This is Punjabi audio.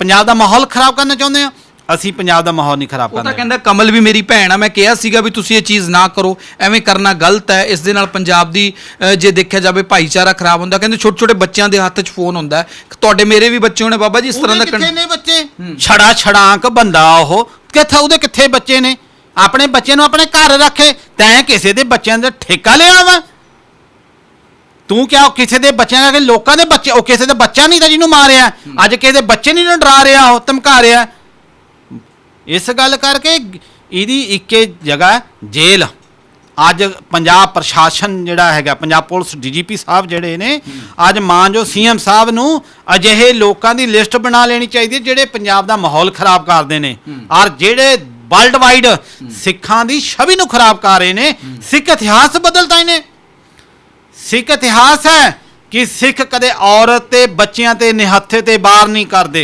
ਪੰਜਾਬ ਦਾ ਮਾਹੌਲ ਖਰਾਬ ਕਰਨਾ ਚਾਹੁੰਦੇ ਆ? ਅਸੀਂ ਪੰਜਾਬ ਦਾ ਮਾਹੌਲ ਨਹੀਂ ਖਰਾਬ ਉਹ ਤਾਂ ਕਰਨਾ। ਕਹਿੰਦਾ ਕਮਲ ਵੀ ਮੇਰੀ ਭੈਣ ਆ। ਮੈਂ ਕਿਹਾ ਸੀਗਾ ਵੀ ਤੁਸੀਂ ਇਹ ਚੀਜ਼ ਨਾ ਕਰੋ। ਐਵੇਂ ਕਰਨਾ ਗਲਤ ਹੈ। ਇਸ ਦੇ ਨਾਲ ਪੰਜਾਬ ਦੀ ਅ, ਜੇ ਦੇਖਿਆ ਜਾਵੇ ਭਾਈਚਾਰਾ ਖਰਾਬ ਹੁੰਦਾ। ਕਹਿੰਦੇ ਛੋਟੇ ਛੋਟੇ ਬੱਚਿਆਂ ਦੇ ਹੱਥ 'ਚ ਫੋਨ ਹੁੰਦਾ ਹੈ। ਤੁਹਾਡੇ ਮੇਰੇ ਵੀ ਬੱਚੇ ਹੋਣੇ ਬਾਬਾ ਜੀ ਇਸ ਤਰ੍ਹਾਂ ਦਾ ਉਹਦੇ ਕਿੱਥੇ ਨੇ ਬੱਚੇ? ਛੜਾ ਛੜਾਂਕ ਬੰਦਾ ਉਹ। ਕਿੱਥੇ ਉਹਦੇ ਕਿੱਥੇ ਬੱਚੇ ਨੇ? ਆਪਣੇ ਬੱਚੇ ਨੂੰ ਆਪਣੇ ਘਰ ਰੱਖੇ। ਤੈਂ ਕਿਸੇ ਦੇ ਬੱਚਿਆਂ ਦਾ ਠੇਕਾ ਲਿਆ ਵਾ। ਤੂੰ ਕਿਹਾ ਉਹ ਕਿਸੇ ਦੇ ਬੱਚਿਆਂ ਦਾ ਕਿ ਲੋਕਾਂ ਦੇ ਬੱਚੇ ਉਹ ਕਿਸੇ ਦਾ ਬੱਚਾ ਨਹੀਂ ਤਾਂ ਜਿਹਨੂੰ ਮਾਰਿਆ। ਅੱਜ ਕਿਸੇ ਦੇ ਬੱਚੇ ਨਹੀਂ ਨੂੰ ਡਰਾ ਰਿਹਾ ਉਹ ਧਮਕਾ ਰਿਹਾ। ਇਸ ਗੱਲ ਕਰਕੇ ਇਹਦੀ ਇੱਕੇ ਜਗ੍ਹਾ ਜੇਲ੍ਹ। ਅੱਜ ਪੰਜਾਬ ਪ੍ਰਸ਼ਾਸਨ ਜਿਹੜਾ ਹੈਗਾ ਪੰਜਾਬ ਪੁਲਿਸ ਡੀਜੀਪੀ ਸਾਹਿਬ ਜਿਹੜੇ ਨੇ ਅੱਜ ਮਾਨਜੋ ਸੀਐਮ ਸਾਹਿਬ ਨੂੰ ਅਜਿਹੇ ਲੋਕਾਂ ਦੀ ਲਿਸਟ ਬਣਾ ਲੈਣੀ ਚਾਹੀਦੀ ਹੈ ਜਿਹੜੇ ਪੰਜਾਬ ਦਾ ਮਾਹੌਲ ਖਰਾਬ ਕਰਦੇ ਨੇ। ਔਰ ਜਿਹੜੇ ਵਰਲਡ ਵਾਈਡ ਸਿੱਖਾਂ ਦੀ ਛਵੀ ਨੂੰ ਖਰਾਬ ਕਰ ਰਹੇ ਨੇ ਸਿੱਖ ਇਤਿਹਾਸ ਬਦਲਦਾ ਇਹਨੇ। ਸਿੱਖ ਇਤਿਹਾਸ ਹੈ ਕਿ ਸਿੱਖ ਕਦੇ ਔਰਤ ਤੇ ਬੱਚਿਆਂ ਤੇ ਨਿਹੱਥੇ ਤੇ ਬਾਰ ਨਹੀਂ ਕਰਦੇ।